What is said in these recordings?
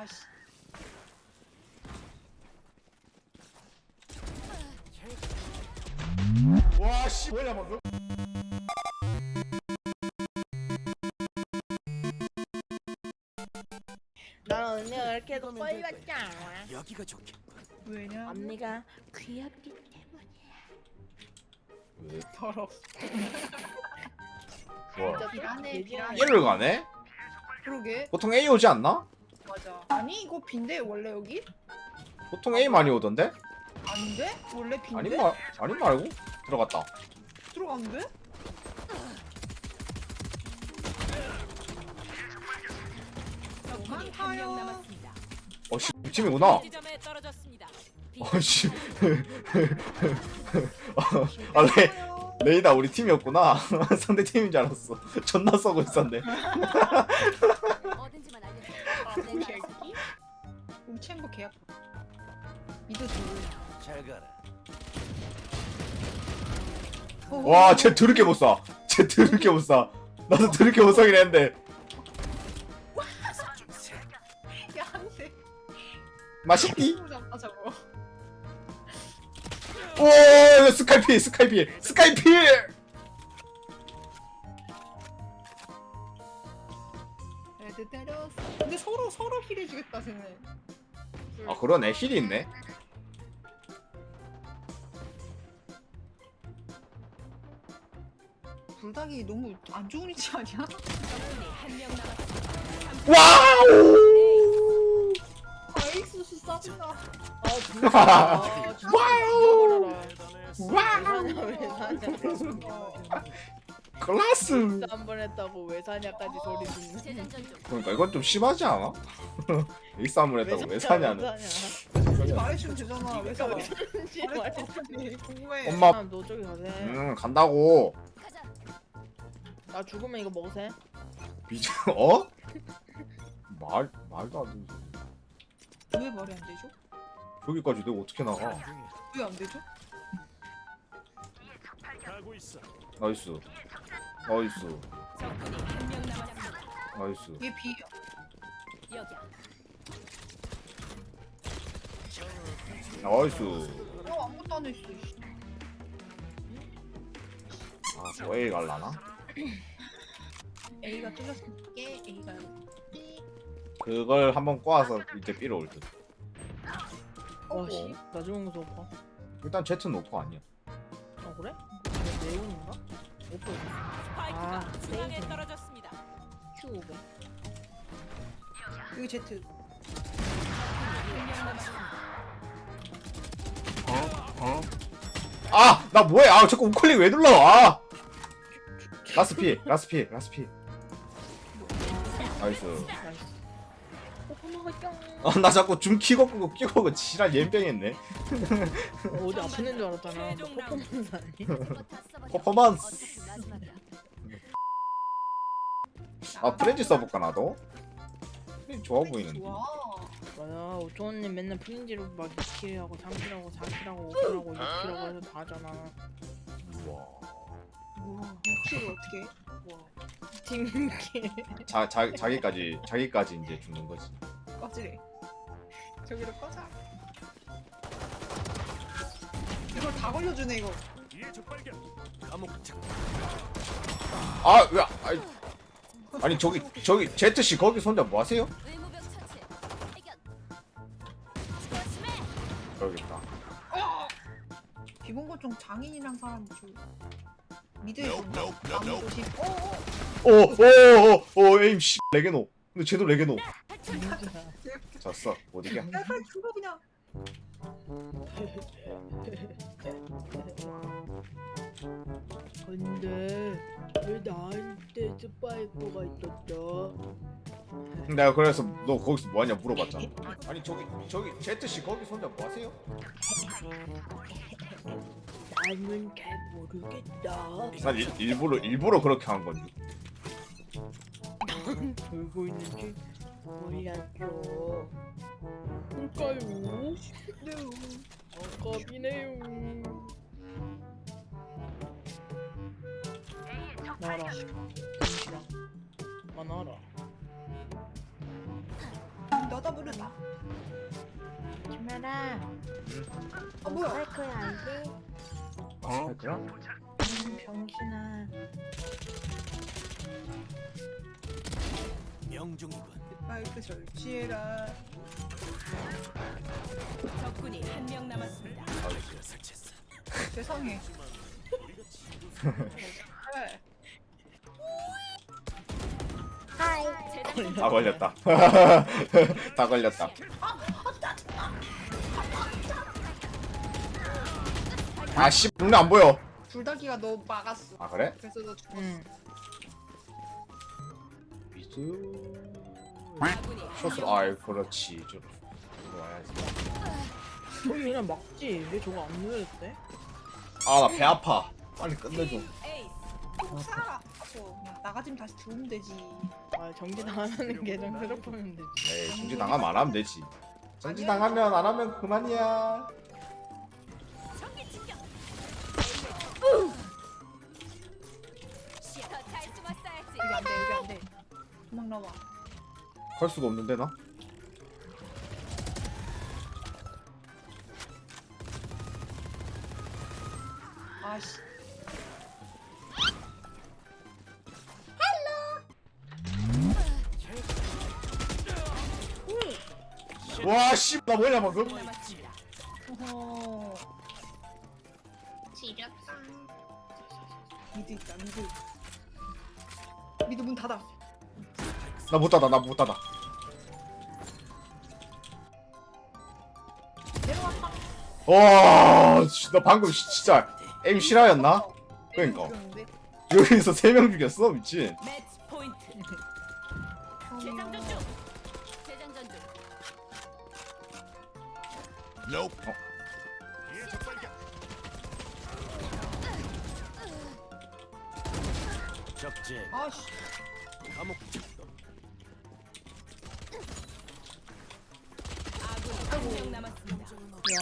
아씨. 와 씨 뭐야 방금? 난 언니가 이렇게 해도 거의 같지 않아. 여기가 좋겠. 왜냐? 언니가 귀엽기 때문이야. 왜? 더럽. 뭐? 비라네, 되게 비라네. A를 가네? 그러게. 보통 A 오지 않나? 맞아. 아니 이거 빈데 원래 여기? 보통 A 많이 오던데? 아닌데? 원래 빈데? 아닌 말 아닌 말고 들어갔다. 들어갔는데? 적군이 한 명 남았습니다. 어씨 팀이구나. 지점에 떨어졌습니다. 어씨. 아 레, 레이다 우리 팀이었구나. 상대 팀인 줄 알았어. 존나 쏘고 있었네. 알려줘. 아, 개새끼? 그럼 챔버 개 아파. 미드 둘. 잘 가라. 와, 쟤 드럽게 못 쏴. 쟤 드럽게 못 쏴. 나도 드럽게 못 쏘긴 했는데. 야. 맛있디? 잡다 저거. 오, 스카이필. 애들 때렸어. 근데 서로 서로 힐해주겠다 쟤네. 아 그러네, 힐이 있네. 불닭이 너무 안 좋은 위치 아니야? 와우. 아 에이스수 싸진다. 아 진짜. 아, 진짜 와우. 죽여버려라. 와우. 왜 사냐 왜 사냐. 클라스. 한번 했다고 왜 사냐까지 소리 듣는. 그러니까 이건 좀 심하지 않아? 일삼을 했다고 왜 사냐는. 말해주면 되잖아. 왜 사? 왜 사는지 말해. 말해주면 궁금해. 엄마. 아, 너 저기 가세. 음 간다고. 나 죽으면 이거 먹으세. 비즈 어? 말 말도 안 되지. 왜 말이 안 되죠? 저기까지 내가 어떻게 나가? 왜 안 되죠? 나이스. 나이스. 적군이 한 명 남았습니다. 나이스. 얘 B야. 여기야. 나이스. 어 아무것도 안 했어. 씨. 아, 뭐 A 갈라나? A가 뚫렸으니까 A가 B. 그걸 한번 꼬아서 이제 B로 올 듯. 와 씨. 나 죽은 거 좋아. 일단 Z 노포 아니야. 아 그래? 이거 네온인가? 오빠 스파이크가 아, 중앙에 세이브. 떨어졌습니다. Q500. 여기 Z. 어? 아, 나 뭐해? 아, 자꾸 우클릭 왜 눌러? 아. 라스피, 라스피, 라스피. 나이스. 나이스. 아, 나 자꾸 줌 키고 끄고 끼고 그 지랄 옌병했네. 어디 아프는 줄 알았잖아. 너 퍼포먼스 아니? 퍼포먼스. 아, 프렌즈 써볼까 나도? 프렌즈 좋아 보이는데. 맞아. 오토원님 맨날 프린지로 막 2킬하고 3킬하고 4킬하고 5킬하고 6킬하고 해서 다 하잖아. 우와. 우와. 역시를 어떻게? 해? 와. 팀킬. 자, 자, 자기까지 자기까지 이제 죽는 거지. 꺼지래. 저기로 꺼자. 이걸 다 걸려주네 이거. 감옥 착. 아, 왜? 아니, 아니 저기 저기 제트 씨 거기 손자 뭐 하세요? 의무병 처치. 해견. 조심해. 여기다. 어! 비본고총 장인이랑 사람 좀 미드에 준다. 아무 조심. 어, 어. 오오 오 오 에임 씨 레게노. 근데 쟤도 레게노. 민주야. 졌어. 못 이겨. 야 빨리 죽어 그냥. 근데 왜 나한테 스파이크가 있었어? 내가 그래서 너 거기서 뭐 하냐 물어봤잖아. 아니 저기 저기 제트 씨 거기 손자 뭐 하세요? 나는 잘 모르겠다. 난 일, 일부러 일부러 그렇게 한 건지. 돌고 있는지 몰랐죠. 뭘까요? 아깝이네요. 나라. 김치랑. 아 나라. 나다 부르 빠르다. 김연아 아 뭐야? 할 거야 알지? 어? 음, 병신아 명중이군. 마이크 설치해라. 적군이 한 명 남았습니다. 내가 설치했어. 세상에. 네. 다 걸렸다. 다 걸렸다. 아 씨, 눈에 안 보여. 불닭이가 너 막았어. 아 그래? 그래서 너 죽었어. 응 셔츠. 명 아이 그렇지. 좀 좋아야지. 그럼 얘는 막지 왜 저거 안 누르였대? 아 나 배 아파. 빨리 끝내줘. 에이스. 꼭 살아. 어, 그냥 나가지면 다시 들어오면 되지. 아 정지 당하는 계정 새롭하면 되지 에이 정지 당하면 안 하면 되지. 정지 당하면 안 하면 그만이야. 도망 나와. 갈 수가 없는데 나? 아씨. 와 씨, 나 뭐냐 방금? 어허. 지렸다. 미드 있다, 미드. 미드 문 닫아. 나 못 닫아, 나 못 닫아. 내려왔다. 와, 씨, 나 방금 시- 진짜 에임 실화였나? 그러니까. 죽였는데? 여기서 세 명 죽였어 미친. 매치 포인트. 재장전 중. 재장전 중. Nope. 어. 적발견. 적재. 아씨. 감옥 작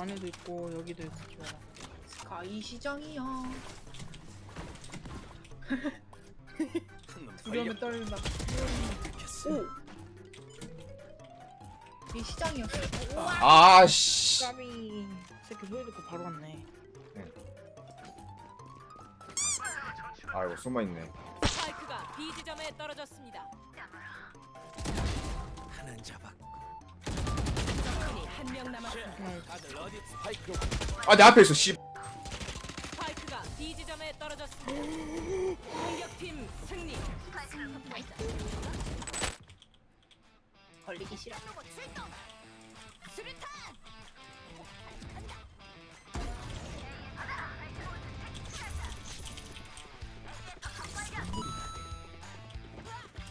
안에도 있고 여기도 있고 좋아 스카이 시장이야. 놈 두려움에. 떨린다. 오. 이 시장이었어. 아 씨. 까비 새끼 소리 듣고 바로 왔네 아이고 숨어 있네. 스파이크가 B 지점에 떨어졌습니다. 하는 잡았고. 한 명 남았습니다. 나이스 다들 어디 스파이크 아내 앞에 있어 씨. 스파이크가 B 지점에 떨어졌습니다. 공격팀 승리. 걸리기 싫어. 수류탄.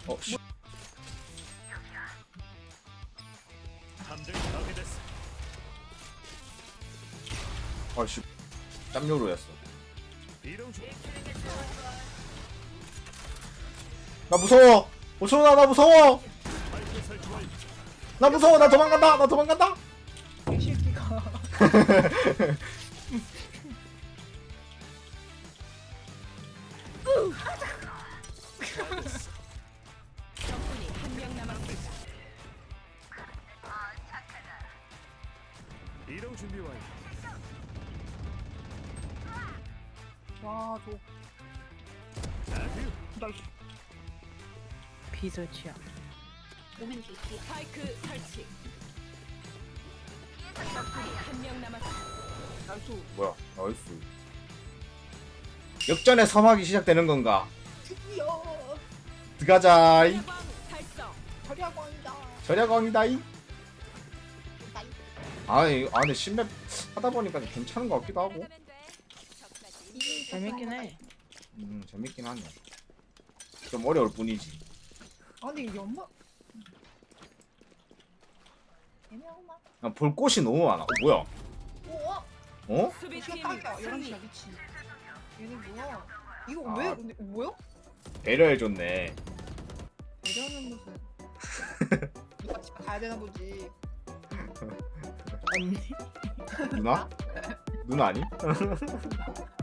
어 씨. 아 씨. 땀요로였어. 이동 중. 나 무서워. 오천아 나 무서워. 나 무서워. 나 도망간다. 나 도망간다. 이동 준비 완료. 와, 저. 나이스. 비설치야 오멘 개끼. 스파이크 설치. 적군이 한 명 남았습니다. 나이스. 뭐야? 나이스. 역전의 서막이 시작되는 건가? 드디어. 들어가자이. 달성. 절약왕이다. 절약왕이다이. 나이. 아니, 아니 신맵 하다 보니까 괜찮은 것 같기도 하고. 재밌긴 해 음, 재밌긴 하네. 좀 어려울 뿐이지. 아니, 연마. 애매하구만. 아, 볼 곳이 너무 많아. 어, 뭐야? 우와. 어? 수비팀 시간 딱이야. 승리. 11시야, 미치. 얘네 뭐야? 이거 아. 왜, 근데, 뭐야? 배려해줬네. 이러는 무슨. 누가 집에 가야 되나 보지. 언니 누나? 누나 아니?